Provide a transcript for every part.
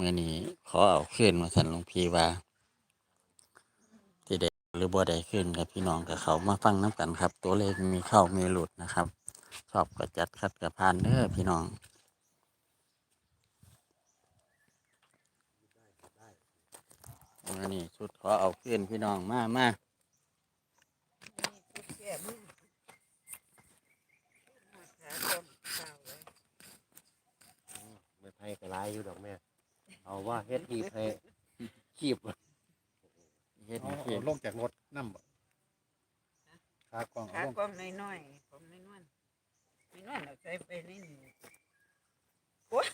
มื่อนี้ขอเอาขึ้นมาสันหลวงพี่ว่าที่ได้หรือบ่ได้ขึ้นกับพี่น้องกับเขามาฟังน้ำกันครับ ตัวเลขมีเข้ามีหลุดนะครับ ชอบก็จัดคัดกับพานเด้อพี่น้องมื่อนี้ชุดขอเอาขึ้นพี่น้องมามาไม่ไพ่กร้ายอยู่ดอกแม่ เอาว่าเฮ็ดหีบให้ขีบเฮ็ดเอาให้ขึ้นเอาลงจากรถน้ำบ่ขากล้องเอาขาลงกล้องน้อยๆผมน้อยๆน้อยๆเราใส่ไปนี่นี่โอ้ย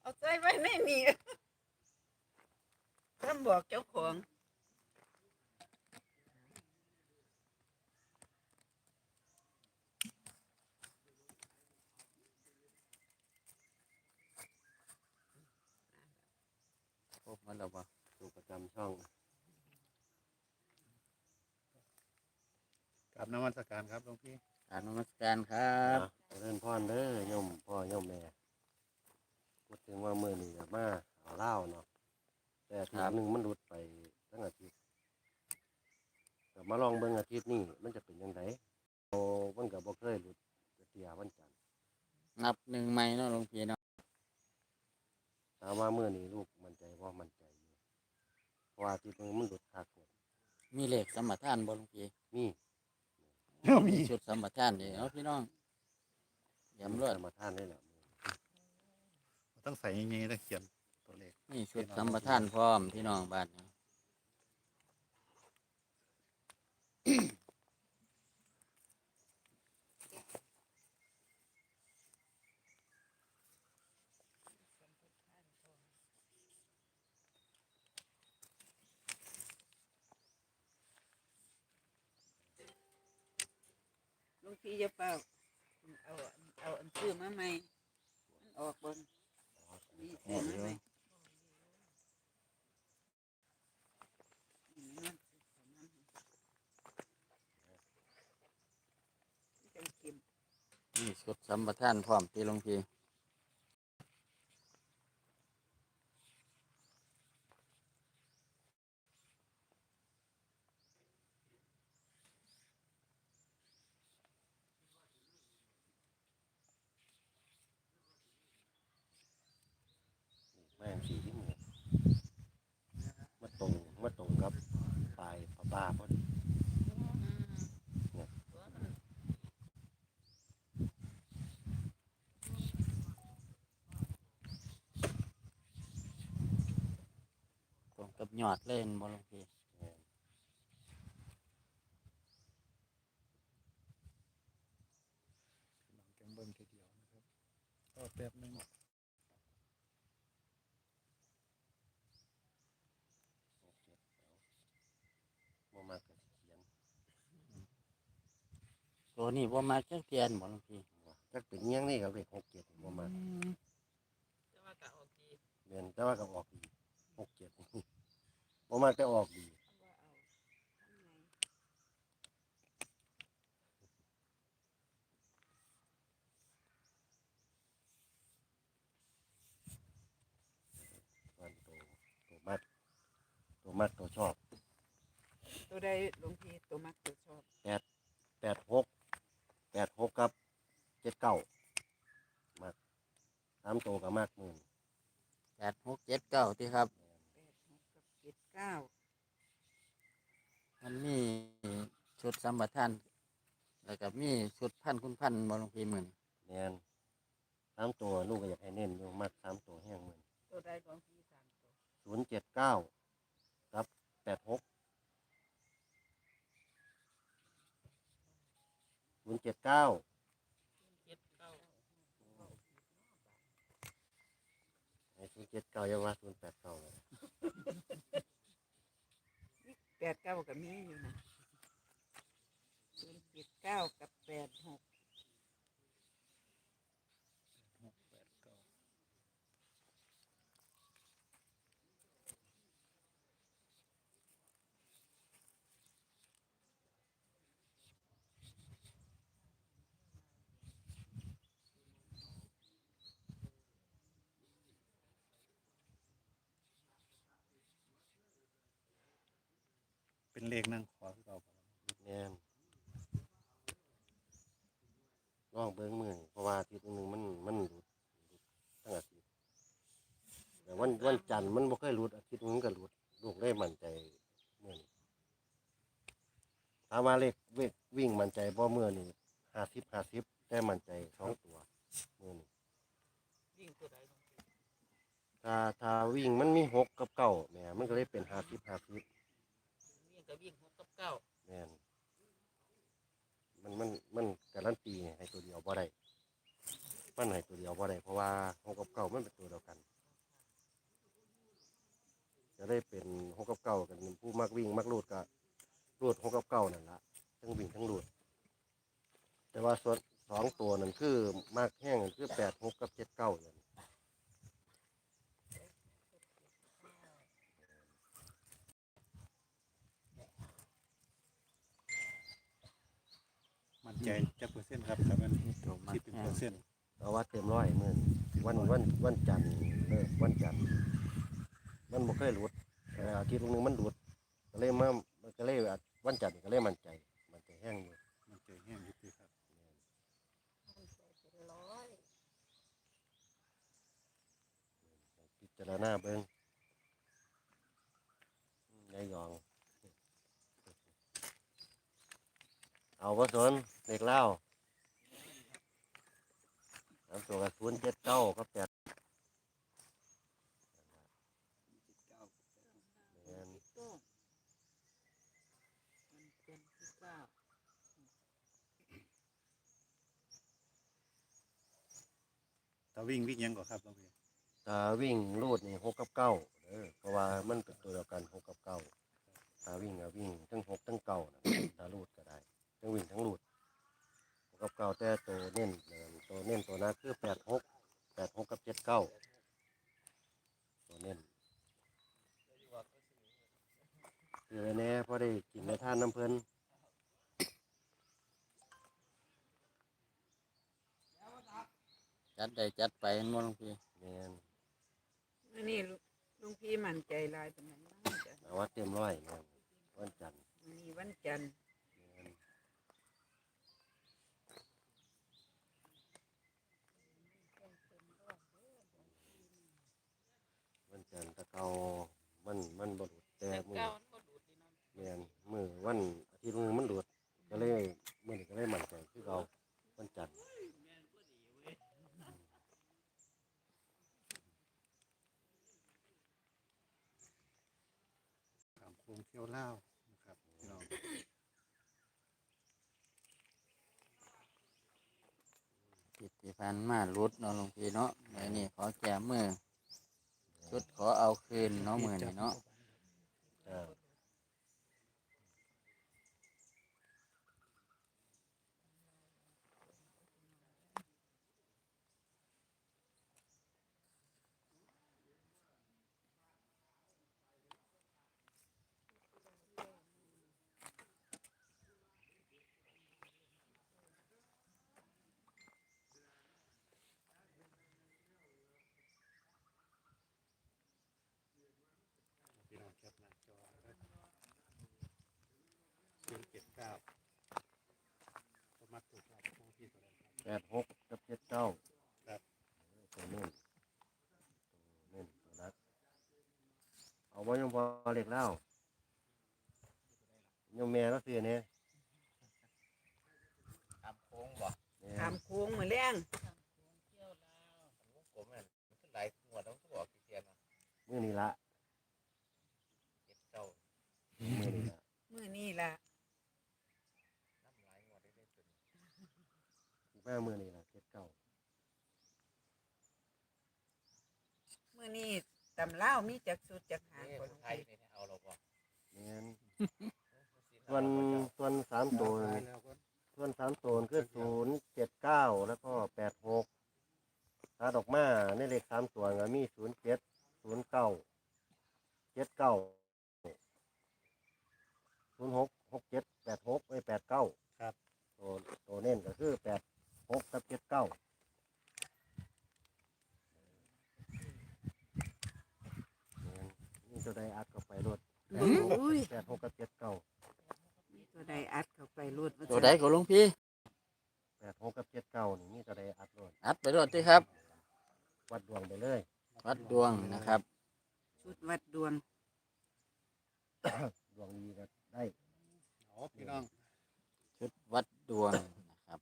เอาใส่ไว้ในนี่ท่านบอกเจ้าของ ครบหมดแล้วบ่ตัวประจำช่องกราบนมัสการครับหลวงพี่กรารนมัสการครับนะเจริญพรเด้อโยมพ่อโยมแม่พูดถึงว่ามื้อนี้ก็มาเอาเหล้าเนาะแต่อาทีหนึ่งมันหลุดไปทั้งอาทิตย์ก็มาลองเบิ่งอาทิตย์นี้มันจะเป็นยังไงโอ้มันก็บ่เคยหลุดเตียวันจันทร์นับหนึ่งไม้เนาะหลวงพี่เนาะถามว่ามื้อนี้ลูกมั่นใจบ่มั่นใจอยู่ เพราะว่าอาทิตย์หนึงมันหลุดคักหมดมีเลขสมปทานบ่หลวงพี่นี่มี ชุดสมปทานนี่เอาพี่น้องย้ำรวดมาท่านได้แล้วต้องใส่อยังไงต้องเขียนตัวเลขนี่ชุดสมปทานพร้อมพี่น้องบ้านนี้ ลุงพี่จะเปล่าเอาเอาอันซื้อมาใหม่มันออกบนมีซื้อมาใหม่นี่สุดสัมปทานพร้อมตีลงพี่ แม่งสีที่หมูมาตรงมาตรงกับปลายปลาบ้าพอดี ตรง กับยอดเล่นบ่หลวงพี่ลองจังเบิ้งทีเดียวนะครับก็แป๊บหนึงบ่มากกับเขียนตัวนี้บ่มาจักเทียนบ่หลวงพี่จักเป็นเงี้ยงนี่กับเลขหกเจ็ดบ่มากแต่ว่าก็ออกดีเรียนแต่ว่าก็ออกดีหกเจ็ด บ่มากแต่ออกดีว่าเอาทำไงวันโตตัวมัด ตัวมัดตัวชอบตัวใดหลวงพี่ตัวมักตัวชอบแปดหกแปดหกครับเจ็ดเก้ามักสามตัวกับมากหมื่นแปดหกเจ็ดเก้าที่ครับแปดหกกับ เจ็ดเก้ามันมีชุดสมปทาน แล้วก็มีชุดพันคุณพันบ่หลวงพี่หมื่นแนนสามตัวลูกก็อยากให้เน้นอยู่มักสามตัวแห้งหมื่นตัวใดหลวงพี่สามตัวศูนย์เจ็ดเก้าครับแปดหกศูนย์เจ็ดเก้าเจ็ดเก้าไอ้ศูนย์เจ็ดเก้ายังว่าศูนย์แปดเก้าเลย แปดเก้ากับมีอยู่นะศูนย์เจ็ดเก้ากับแปดหก หกแปดเก้า เลขนั่งขอคือเราแม่นลองเบิ่งมือนี่เพราะว่าอาทิตย์หนึงมันมันหลุดทั้งอาทิตย์แต่วันวันจันทร์มันบ่เคยหลุดอาทิตย์หนึงก็หลุดลูกได้มั่นใจมื้อนี้ถามว่าเลขเวทวิ่งมั่นใจบ่มื้อนี้50 50แต่มั่นใจสองตัวมื้อนี้วิ่งตัวใดถ้าถ้าวิ่งมันมีหกกับเก้าแหม่มันก็เลยเป็น50 50วิ่งก็ วิ่งหกกับเก้าแม่นมันมันมันการันตีให้ตัวเดียวบ่ได้มันให้ตัวเดียวบ่ได้เพราะว่าหกกับเก้ามันเป็นตัวเดียวกัน จะได้เป็นหกกับเก้ากันผู้มักวิ่งมักรูดก็รูดหกกับเก้านั่นละทั้งวิ่งทั้งรูด แต่ว่าส่วนสองตัวนั่นคือมากแห้งคือแปดหกกับเจ็ดเก้านั่น มั่นใจจักเปอร์เซ็นต์ครับแต่มัน มีตัวมั คิ ก ดเป็น แห้ เปอง ร์เซ็นต์ เอาว่าเต็มร้อยมื่นวันวันวันจันทร์เลิกวันจันทร์มันบ่เคยหลุดแต่อาทิตย์นึงมันหลุดก็เลยมาก็เลยวันจันทร์ก็เลยมั่นใจ มั่นใจแห้งอยู่มันใจแห้งอยุติครับพิจารณาเบิ้งยายยอง เอาผสนเด็กเล่าสามตัวกับศูนย์เจ็ดเก้าก็แปดแม่น โต้งมันเป็นที่เก้า ถ้า วิ่งวิ่งยังก่อนครับหลวงพี่ถ้าวิ่งรูดนี่หกกับเก้าเออเพราะว่ามันเป็นตัวเดียวกันหกกับเก้าถ้าวิ่งก็วิ่งทั้งหกทั้งเก้านะ ถ้ารูดก็ได้ทั้งวิ่งทั้งรูดหกกับเก้าแต่ตัวเน้นเออตัวเน้นตัวนั้นคือแปดหกแปดหกกับเจ็ดเก้าตัวเน้นคือไอ้แน่พอได้กินในท่านน้ำเพลิน จัดได้จัดไปหมดหลวงพี่แม่นอันนี้ลุลุงพี่มั่นใจหลายเป็นนั้นบ้างจ้ะเอาว่าเต็มร้อยแม่นวันจันทร์วันนี้วันจันทร์แม่นวันจันทร์ตะเกามันมันบรุษแต่แต่มือเก้ามันก็ดูดนี่เนาะแม่นมือวันอาทิตย์นึงมันหลุดก็เลยมือนี้ก็เลยมั่นใจคือเราวันจันทร์ ถามโค้งเที่ยวเล่าวนะครับพี่น้องติดที่พันมารุดเนาะหลวงพี่เนาะไอ้นี่ขอแก้มือชุดขอเอาคืนเนาะมือนี่เนาะเออพี่น้องแคปหน้าจอนะครับศูนย์เจ็ดเก้าตัวมัดตัวครับโค้งที่ตัวใดครับ แปดหกกับเจ็ดเก้าครับเออตัวเน้นตัวเน้นตัวนักเอาไว้ยังพอเล็กเล่ายังแม่แล้วเสียเนี่ยตามโค้งบ่ถามโค้งมาแรงผมมันขึ้นหลายหัวต้องบอกกี่เทียนมือนี่ละเจ็ดเก้า มือนี่ละ มื้อนี้ล่ะ น้ำหลายหัวได้ได้เป็น แม่มือนี่ละเจ็ดเก้ามื้อนี้ตำเล่าวมีจักสุดจักหางนี่บ่คลุนงไทยพี่นี่เอาเราบ่แม่นส่วนส่วนสามตัวนี่แล้วก็ส่วนสามตัวคือศูนย์เจ็ดเก้าแล้วก็แปดหกถ้าดอกมาในเลขสามตัวก็มีศูนย์เจ็ดศูนย์เก้าเจ็ดเก้าศูนย์หกหกเจ็ดแปดหกไอ้แปดเก้าครับ ตัวตัวเน้นก็คือแปด หกกับเจ็ดเก้านี่ตัวใดอัดเข้าไปรถแปดหกอุ้ยแปดหกกับเจ็ดเก้ารถตัวใดก็หลวงพี่แปดหกกับเจ็ดเก้านี่มีตัวใดอัดรถอัดไปรถที่ครับ วัดดวงไปเลย วัดดวงนะครับ ชุดวัดดวงดวงดีก็ได้เอาพี่น้องชุดวัดดวงนะครับ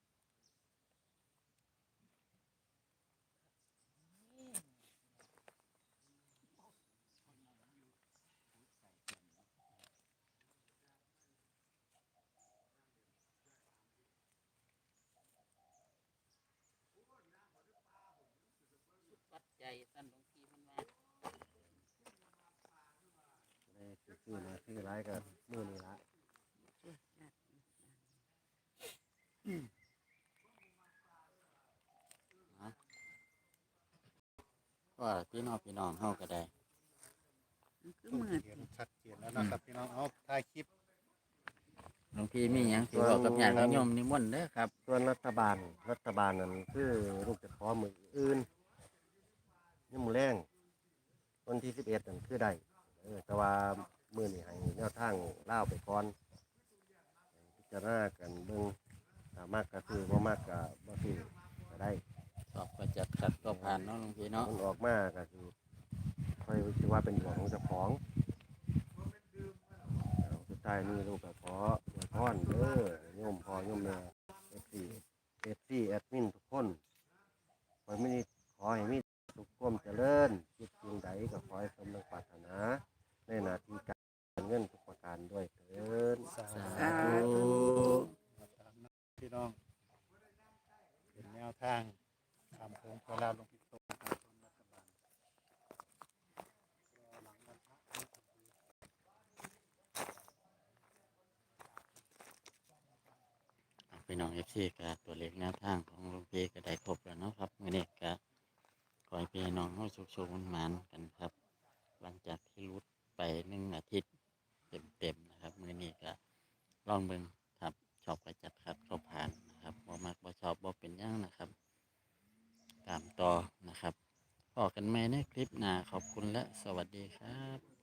วัดใจ ท่านหลวงพี่เพิ่นว่าเลยซื้อมาซื้อร้ายกับมือนี่ละก็พี่น้องพี่น้องเฮาก็ได้มันคือต้องมืดเห็นชัดเจนแล้วนะครับพี่น้องเอาถ่ายคลิปหลวงพี่มีหยังสิบอกกับญาติโยมนิมนต์เด้อครับ ส่วนรัฐบาลรัฐบาลนั่นคือลูกจะขอมืออื่น นี่มือแรงวันที่สิบเอ็ดนั่นคือได้เออแต่ว่ามือนี่ให้แนวทางเล่าวไปก่อนพิจารณากันเบิ่งสามารถก็คือว่ามากก็บ่ซื้อก็ได้สอบก็จัดขัดก็ผ่านเนาะหลวงพี่เนาะมันออกมาก็คือค่อยคิดว่าเป็นดวงของเจ้าของเอาสุดท้ายนี่ลูกก็ขออวยพรเด้อโยมพ่อโยมแม่เอฟซีเอฟซีแอดมินทุกคนขอให้มีขอให้มีทุก ความเจริญคิดสิ่งใดก็ขอให้สมดังปรารถนา ในหนาที่การเงินทุกประการด้วยเถิดสาธุพี่น้องเป็นแนวทางตามโค้งเวลาลงพิโตรับรัฐบาลหลังวันพระพี่น้องเอฟซีก็ตัวเลขแนวทางของลวงพี่ก็ได้ครบแล้วเนาะครับมื้อนี้ก็ ขอให้พี่น้องเฮาสุขๆหมานกันครับ หลังจากที่รุดไปหนึ่งอาทิตย์เต็มๆนะครับมื้อนี้ก็ลองเบิ่งครับชอบก็จัดครับชอบผ่านนะครับบ่มักบ่ชอบบ่เป็นหยังนะครับ ตามต่อนะครับพอกันใหม่ในคลิปหน้าขอบคุณและสวัสดีครับ